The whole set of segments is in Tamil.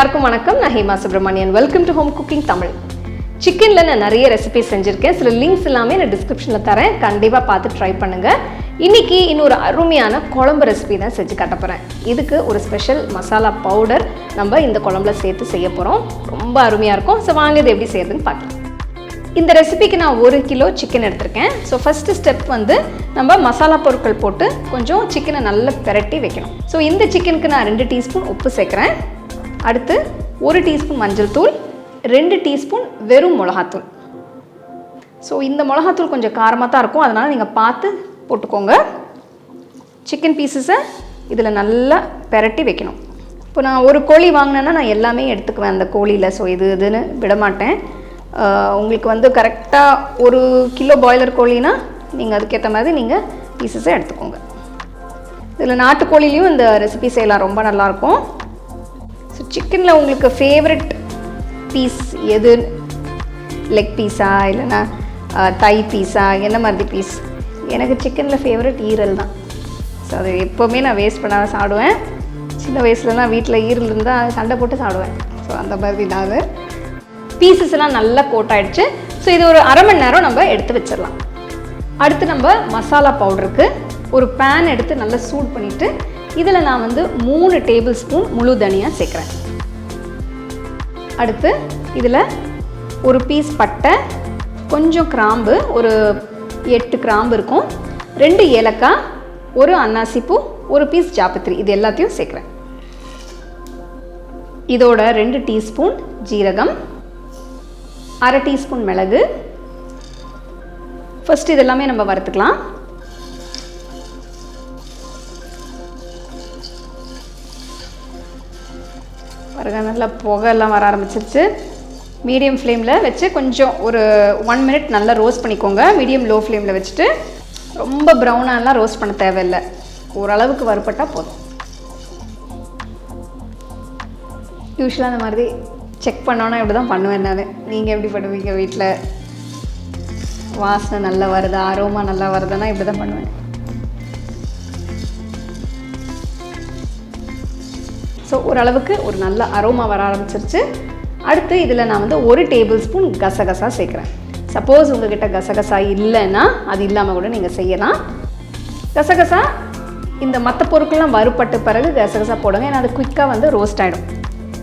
எல்லாருக்கும் வணக்கம். நான் Hema Subramanian welcome to home cooking Tamil சிக்கனில் நான் நிறைய ரெசிபி செஞ்சுருக்கேன். சில லிங்க்ஸ் எல்லாமே நான் டிஸ்கிரிப்ஷனில் தரேன். கண்டிப்பாக பார்த்து ட்ரை பண்ணுங்கள் இன்னைக்கு இன்னொரு அருமையான குழம்பு ரெசிபி தான் செஞ்சு காட்ட போகிறேன் இதுக்கு ஒரு ஸ்பெஷல் மசாலா பவுடர் நம்ம இந்த குழம்புல சேர்த்து செய்ய போகிறோம் ரொம்ப அருமையாக இருக்கும். ஸோ வாங்க இது எப்படி செய்யறதுன்னு பார்க்கலாம். இந்த ரெசிபிக்கு நான் ஒரு கிலோ சிக்கன் எடுத்திருக்கேன். ஸோ ஃபஸ்ட்டு ஸ்டெப் வந்து நம்ம மசாலா பொருட்கள் போட்டு கொஞ்சம் சிக்கனை நல்லா பெரட்டி வைக்கணும். ஸோ இந்த சிக்கனுக்கு நான் ரெண்டு டீஸ்பூன் உப்பு சேர்க்குறேன். அடுத்து ஒரு டீஸ்பூன் மஞ்சள் தூள் ரெண்டு டீஸ்பூன் வெறும் மிளகாத்தூள். ஸோ இந்த மிளகாத்தூள் கொஞ்சம் காரமாக தான் இருக்கும். அதனால் நீங்கள் பார்த்து போட்டுக்கோங்க. சிக்கன் பீசஸை இதில் நல்லா பிரட்டி வைக்கணும். இப்போ நான் ஒரு கோழி வாங்கினேன்னா நான் எல்லாமே எடுத்துக்குவேன். அந்த கோழியில் ஸோ இது இதுன்னு விட மாட்டேன். உங்களுக்கு வந்து கரெக்டாக ஒரு கிலோ பாய்லர் கோழினா நீங்கள் அதுக்கேற்ற மாதிரி நீங்கள் பீசஸை எடுத்துக்கோங்க. இதில் நாட்டுக்கோழிலையும் இந்த ரெசிபி செய்யலாம். ரொம்ப நல்லாயிருக்கும் ஸோ சிக்கனில் உங்களுக்கு ஃபேவரட் பீஸ் எது? லெக் பீஸா இல்லைன்னா தை பீஸா என்ன மாதிரி பீஸ் எனக்கு சிக்கனில் ஃபேவரட் ஈரல் தான். ஸோ அது எப்போவுமே நான் வேஸ்ட் பண்ணாமல் சாப்பிடுவேன். சின்ன வயசுலலாம் வீட்டில் ஈரல் இருந்தால் சண்டை போட்டு சாப்பிடுவேன். ஸோ அந்த மாதிரி நான் பீசஸ் எல்லாம் நல்லா கோட் ஆகிடுச்சு ஸோ இது ஒரு அரை மணி நேரம் நம்ம எடுத்து வச்சிடலாம். அடுத்து நம்ம மசாலா பவுடருக்கு ஒரு பேன் எடுத்து நல்லா சூட் பண்ணிவிட்டு இதில் நான் வந்து மூணு டேபிள் ஸ்பூன் முழு தனியாக சேர்க்குறேன். அடுத்து இதில் ஒரு பீஸ் பட்டை கொஞ்சம் கிராம்பு ஒரு எட்டு கிராம்பு இருக்கும். ரெண்டு ஏலக்காய் ஒரு அன்னாசிப்பூ ஒரு பீஸ் ஜாப்பத்திரி இது எல்லாத்தையும் சேர்க்குறேன். இதோட ரெண்டு டீஸ்பூன் ஜீரகம் அரை டீஸ்பூன் மிளகு. ஃபஸ்ட்டு இதெல்லாமே நம்ம வறுத்துக்கலாம். பாருங்க நல்லா புகையெல்லாம் வர ஆரம்பிச்சிருச்சு. மீடியம் ஃப்ளேமில் வச்சு கொஞ்சம் ஒரு ஒன் மினிட் நல்லா ரோஸ்ட் பண்ணிக்கோங்க. மீடியம் லோ ஃப்ளேமில் வச்சுட்டு ரொம்ப ப்ரௌனாலாம் ரோஸ்ட் பண்ண தேவையில்லை. ஓரளவுக்கு வறுப்பட்டால் போதும். யூஸ்வலாக அந்த மாதிரி செக் பண்ணோன்னா இப்படி தான் பண்ணுவேன் நான். நீங்கள் எப்படி பண்ணுவீங்க வீட்டில் வாசனை நல்லா வருதா? ஆரோமா நல்லா வருதுன்னா இப்படி தான் பண்ணுவேன். ஓரளவுக்கு ஒரு நல்ல அரோமா வர ஆரம்பிச்சிருச்சு. அடுத்து இதில் நான் வந்து ஒரு டேபிள் ஸ்பூன் கசகசா சேர்க்குறேன். சப்போஸ் உங்ககிட்ட கசகசா இல்லைன்னா அது இல்லாமல் கூட நீங்கள் செய்யலாம். கசகசா இந்த மற்ற பொருட்கள்லாம் வறுப்பட்ட பிறகு கசகசா போடுங்க. ஏன்னா அது குயிக்காக வந்து ரோஸ்ட் ஆகிடும்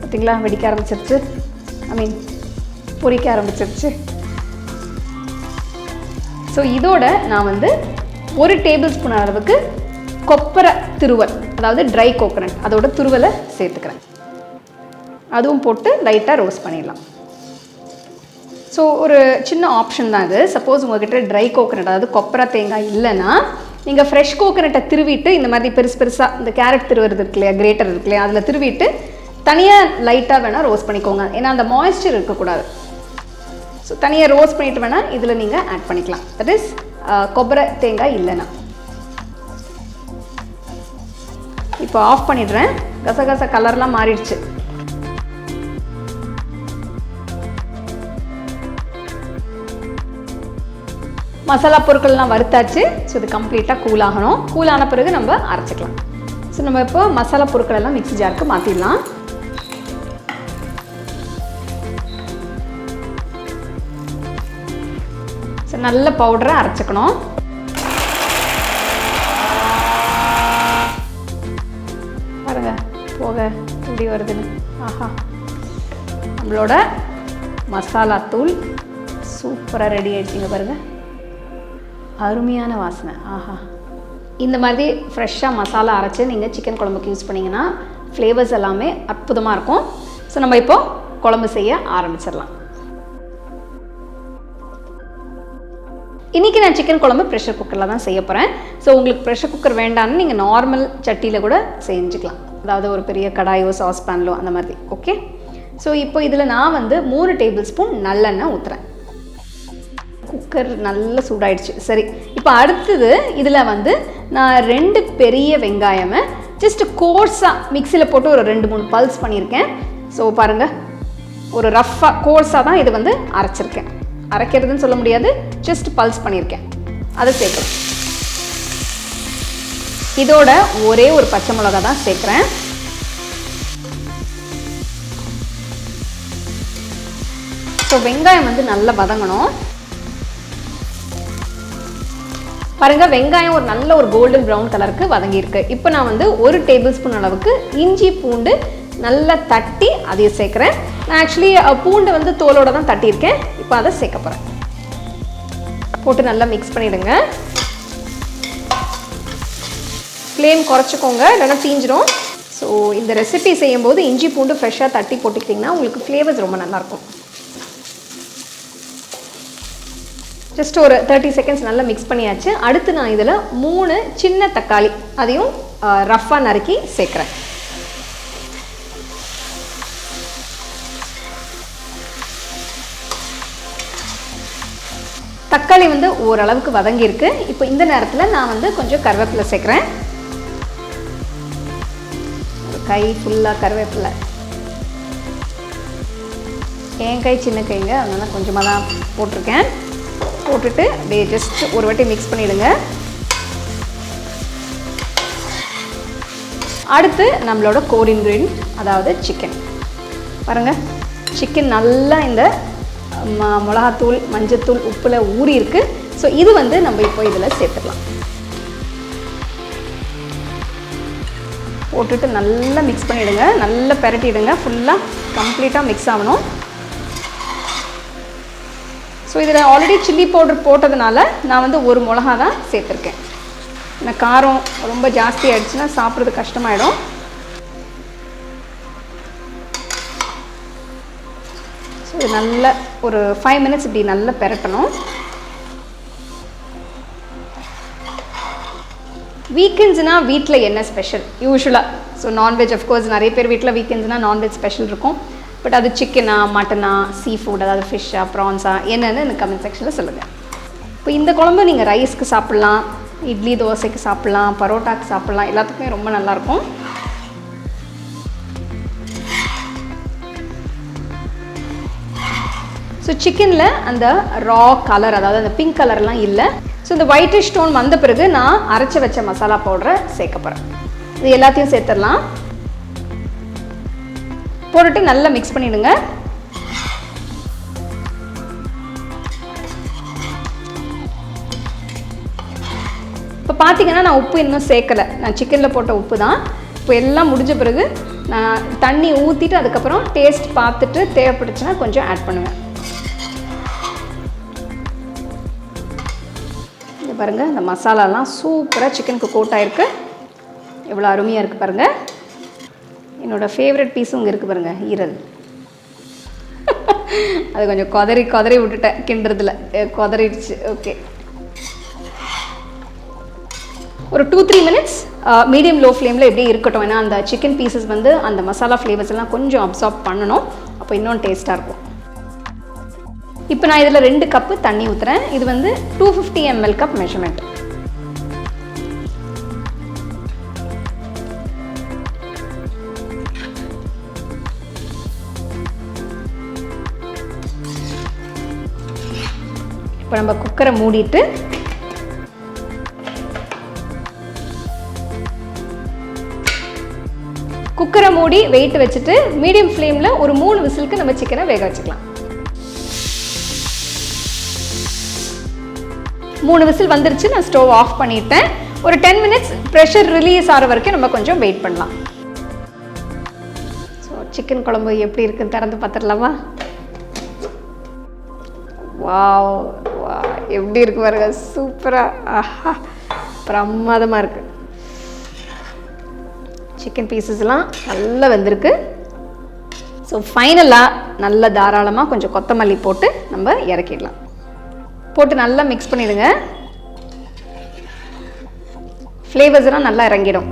பார்த்தீங்களா வெடிக்க ஆரம்பிச்சிருச்சு. ஐ மீன் பொரிக்க ஆரம்பிச்சிருச்சு. ஸோ இதோட நான் வந்து ஒரு டேபிள் ஸ்பூன் அளவுக்கு கொப்பரை திருவல் அதாவது ட்ரை கோகனட் அதோட துருவலை சேர்த்துக்கிறேன். அதுவும் போட்டு லைட்டாக ரோஸ்ட் பண்ணிடலாம். ஸோ ஒரு சின்ன ஆப்ஷன் தான் இது. சப்போஸ் உங்ககிட்ட ட்ரை கோகனட் அதாவது கொப்பரை தேங்காய் இல்லைன்னா நீங்கள் ஃப்ரெஷ் கோகனட்டை திருவிட்டு இந்த மாதிரி பெருசு பெருசாக இந்த கேரட் திருவுறது இருக்கு இல்லையா கிரேட்டர் இருக்கு இல்லையா அதில் திருவிட்டு தனியாக லைட்டாக வேணால் ரோஸ்ட் பண்ணிக்கோங்க. ஏன்னா அந்த மாய்ஸ்சர் இருக்கக்கூடாது. ஸோ தனியாக ரோஸ்ட் பண்ணிட்டு வேணால் இதில் நீங்கள் ஆட் பண்ணிக்கலாம். தட் இஸ் கொப்பரை தேங்காய் இல்லைன்னா. இப்போ ஆஃப் பண்ணிடுறேன். கசகச கலர்லாம் மாறிடுச்சு. மசாலா பொருட்கள்லாம் வறுத்தாச்சு. ஸோ இது கம்ப்ளீட்டாக கூல் ஆகணும். கூல் ஆன பிறகு நம்ம அரைச்சிக்கலாம். ஸோ நம்ம இப்போ மசாலா பொருட்கள் எல்லாம் மிக்சி ஜாருக்கு மாற்றிடலாம் ஸோ நல்ல பவுடரை அரைச்சிக்கணும். எப்படி வருதுன்னு? ஆஹா. நம்மளோட மசாலா தூள் சூப்பராக ரெடி ஆகிடுச்சிங்க பாருங்கள் அருமையான வாசனை. ஆஹா. இந்த மாதிரி ஃப்ரெஷ்ஷாக மசாலா அரைச்சி நீங்கள் சிக்கன் குழம்புக்கு யூஸ் பண்ணிங்கன்னா ஃப்ளேவர்ஸ் எல்லாமே அற்புதமாக இருக்கும். ஸோ நம்ம இப்போ குழம்பு செய்ய ஆரம்பிச்சிடலாம். இன்றைக்கி நான் சிக்கன் குழம்பு ப்ரெஷர் குக்கரில் தான் செய்ய போகிறேன் ஸோ உங்களுக்கு ப்ரெஷர் குக்கர் வேண்டாம்னு நீங்கள் நார்மல் சட்டியில் கூட செஞ்சுக்கலாம். அதாவது ஒரு பெரிய கடாயோ சாஸ் பேன்லோ அந்த மாதிரி. ஓகே ஸோ இப்போ இதில் நான் வந்து மூணு டேபிள் ஸ்பூன் நல்லெண்ணெய் ஊற்றுறேன் குக்கர் நல்லா சூடாயிடுச்சு. சரி இப்போ அடுத்தது இதில் வந்து நான் ரெண்டு பெரிய வெங்காயமை ஜஸ்ட் கோர்ஸாக மிக்சியில் போட்டு ஒரு ரெண்டு மூணு பல்ஸ் பண்ணியிருக்கேன். ஸோ பாருங்கள் ஒரு ரஃப்பாக கோர்ஸாக தான் இது வந்து அரைச்சிருக்கேன். அரைக்கிறதுன்னு சொல்ல முடியாது ஜஸ்ட் பல்ஸ் பண்ணியிருக்கேன். அதை சேர்க்குறேன் இதோட ஒரே ஒரு பச்சை மிளகா தான் சேர்க்குறேன். ஸோ வெங்காயம் வந்து நல்லா வதங்கணும். பாருங்கள் வெங்காயம் ஒரு நல்ல ஒரு கோல்டன் ப்ரௌன் கலருக்கு வதங்கியிருக்கு. இப்போ நான் வந்து ஒரு டேபிள் ஸ்பூன் அளவுக்கு இஞ்சி பூண்டு நல்லா தட்டி அதையும் சேர்க்குறேன். நான் ஆக்சுவலி பூண்டு வந்து தோலோட தான் தட்டியிருக்கேன். இப்போ அதை சேர்க்க போகிறேன் போட்டு நல்லா மிக்ஸ் பண்ணிவிடுங்க ஃப்ளேம் குறைச்சிக்கோங்க இல்லைன்னா தீஞ்சிடும் ஸோ இந்த ரெசிபி செய்யும்போது இஞ்சி பூண்டு ஃப்ரெஷ்ஷாக தட்டி போட்டுக்கிட்டிங்கன்னா உங்களுக்கு ஃப்ளேவர்ஸ் ரொம்ப நல்லாயிருக்கும். ஜஸ்ட் ஒரு தேர்ட்டி செகண்ட்ஸ் நல்லா மிக்ஸ் பண்ணியாச்சு. அடுத்து நான் இதில் மூணு சின்ன தக்காளி அதையும் ரஃப்பாக நறுக்கி சேர்க்குறேன். தக்காளி வந்து ஓரளவுக்கு வதங்கியிருக்கு. இப்போ இந்த நேரத்தில் நான் வந்து கொஞ்சம் கருவேப்பிலை சேர்க்குறேன். கை ஃபுல்லாக கருவேப்பிலை. என் கை சின்ன கைங்க. அதனால கொஞ்சமாக தான் போட்டிருக்கேன். போட்டுட்டு அப்படியே ஜஸ்ட் ஒரு வாட்டி மிக்ஸ் பண்ணிவிடுங்க அடுத்து நம்மளோட கோர் இன்க்ரீடியன்ட் அதாவது சிக்கன் பாருங்கள் சிக்கன் நல்லா இந்த ம மிளகாத்தூள் மஞ்சத்தூள் உப்பில் ஊறி இருக்குது ஸோ இது வந்து நம்ம இப்போ இதில் சேர்த்துக்கலாம். போட்டுட்டு நல்லா மிக்ஸ் பண்ணிவிடுங்க நல்லா பரட்டிடுங்க. ஃபுல்லாக கம்ப்ளீட்டாக மிக்ஸ் ஆகணும். ஸோ இதில் ஆல்ரெடி சில்லி பவுடர் போட்டதுனால நான் வந்து ஒரு மிளகா தான் சேர்த்துருக்கேன். இந்த காரம் ரொம்ப ஜாஸ்தி ஆகிடுச்சுன்னா சாப்பிட்றது கஷ்டமாயிடும். ஸோ இது நல்ல ஒரு ஃபைவ் மினிட்ஸ் இப்படி நல்லா பெரட்டணும். வீக்கெண்ட்ஸ்னால் வீட்டில் என்ன ஸ்பெஷல் யூஸ்வலாக ஸோ நான்வெஜ் அஃப்கோர்ஸ் நிறைய பேர் வீட்டில் வீக்கெண்ட்ஸ்னால் நான்வெஜ் ஸ்பெஷல் இருக்கும். பட் அது சிக்கனா மட்டனா சீ ஃபுட் அதாவது ஃபிஷ்ஷா ப்ரான்ஸா என்னென்னு எனக்கு கமெண்ட் செக்ஷனில் சொல்லுங்கள் இப்போ இந்த குழம்பு நீங்கள் ரைஸ்க்கு சாப்பிட்லாம் இட்லி தோசைக்கு சாப்பிட்லாம் பரோட்டாக்கு சாப்பிட்லாம் எல்லாத்துக்குமே ரொம்ப நல்லாயிருக்கும். ஸோ சிக்கனில் அந்த ரா கலர் அதாவது அந்த பிங்க் கலர்லாம் இல்லை. ஸோ இந்த ஒயிட்டிஷ் ஸ்டோன் வந்த பிறகு நான் அரைச்சி வச்ச மசாலா பவுடரை சேர்க்க போகிறேன் இது எல்லாத்தையும் சேர்த்துடலாம். போட்டுட்டு நல்லா மிக்ஸ் பண்ணிவிடுங்க இப்போ பார்த்தீங்கன்னா நான் உப்பு இன்னும் சேர்க்கலை. நான் சிக்கனில் போட்ட உப்பு தான். இப்போ எல்லாம் முடிஞ்ச பிறகு நான் தண்ணி ஊற்றிட்டு அதுக்கப்புறம் டேஸ்ட் பார்த்துட்டு தேவைப்பட்டுச்சுன்னா கொஞ்சம் ஆட் பண்ணுவேன். இது பாருங்கள் இந்த மசாலாலாம் சூப்பராக சிக்கனுக்கு கோட் ஆகிருக்கு எவ்வளோ அருமையாக இருக்குது பாருங்கள் என்னோடய ஃபேவரட் பீஸும் இங்கே இருக்குது பாருங்கள் ஈரல். அது கொஞ்சம் கொதறி கொதறி விட்டுட்டேன் கிண்டுறதுல. கொதறிடுச்சு. ஓகே ஒரு two three minutes medium low ஃப்ளேமில் எப்படி இருக்கட்டும். ஏன்னா அந்த சிக்கன் பீசஸ் வந்து அந்த மசாலா ஃப்ளேவர்ஸ் எல்லாம் கொஞ்சம் அப்சார்ப் பண்ணணும். அப்போ இன்னும் டேஸ்ட்டாக இருக்கும். இப்போ நான் இதில் ரெண்டு கப்பு தண்ணி ஊற்றுறேன் இது வந்து two fifty ML cup measurement இப்போ நம்ம குக்கரை மூடிட்டு குக்கரை மூடி வெயிட் வச்சுட்டு மீடியம் ஃப்ளேமில் ஒரு மூணு விசிலுக்கு நம்ம சிக்கனை வேக வச்சுக்கலாம். மூணு விசில் வந்துருச்சு நான் ஸ்டவ் ஆஃப் பண்ணிட்டேன். ஒரு டென் மினிட்ஸ் ப்ரெஷர் ரிலீஸ் ஆகிற வரைக்கும் நம்ம கொஞ்சம் வெயிட் பண்ணலாம். ஸோ சிக்கன் குழம்பு எப்படி இருக்குன்னு திறந்து பார்த்துடலாமா? வாவ் வா எப்படி இருக்கு பாருங்க சூப்பராக ஆஹா பிரமாதமாக இருக்கு. சிக்கன் பீசஸ்லாம் நல்லா வெந்திருக்கு. ஸோ ஃபைனலாக நல்ல தாராளமாக கொஞ்சம் கொத்தமல்லி போட்டு நம்ம இறக்கிடலாம். போட்டு நல்லா மிக்ஸ் பண்ணிவிடுங்க ஃப்ளேவர்ஸ்லாம் நல்லா இறங்கிடும்.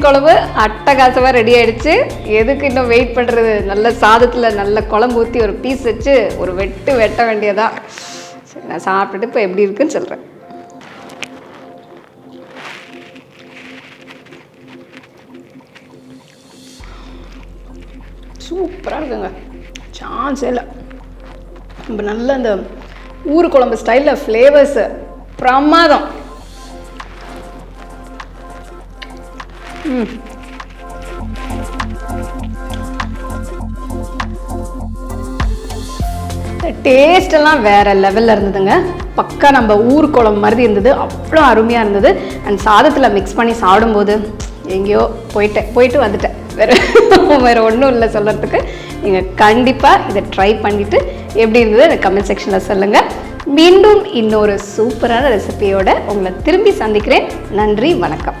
சிக்கன் குழம்பு அட்டகாசமாக ரெடி ஆயிடுச்சு. எதுக்கு இன்னும் வெயிட் பண்ணுறது நல்ல சாதத்தில் நல்ல குழம்பு ஊற்றி ஒரு பீஸ் வச்சு ஒரு வெட்டு வெட்ட வேண்டியதா. சரி நான் சாப்பிட்டுட்டு இப்போ எப்படி இருக்குன்னு சொல்கிறேன் சூப்பராக இருக்குங்க. சான்ஸே இல்லை. நம்ம நல்ல அந்த ஊர் குழம்பு ஸ்டைலில் ஃப்ளேவர்ஸு பிரமாதம். டேஸ்ட் எல்லாம் வேற லெவல்ல இருந்ததுங்க. பக்கா நம்ம ஊர் குழம்பு மாதிரி இருந்தது. அவ்வளோ அருமையாக இருந்தது. அண்ட் சாதத்தில் மிக்ஸ் பண்ணி சாப்பிடும்போது எங்கேயோ போயிட்டேன். போயிட்டு வந்துட்டேன். வேற வேற ஒன்றும் இல்லை சொல்கிறதுக்கு நீங்கள் கண்டிப்பாக இதை ட்ரை பண்ணிவிட்டு எப்படி இருந்தது எனக்கு கமெண்ட் செக்ஷனில் சொல்லுங்கள் மீண்டும் இன்னொரு சூப்பரான ரெசிபியோட உங்களை திரும்பி சந்திக்கிறேன். நன்றி வணக்கம்.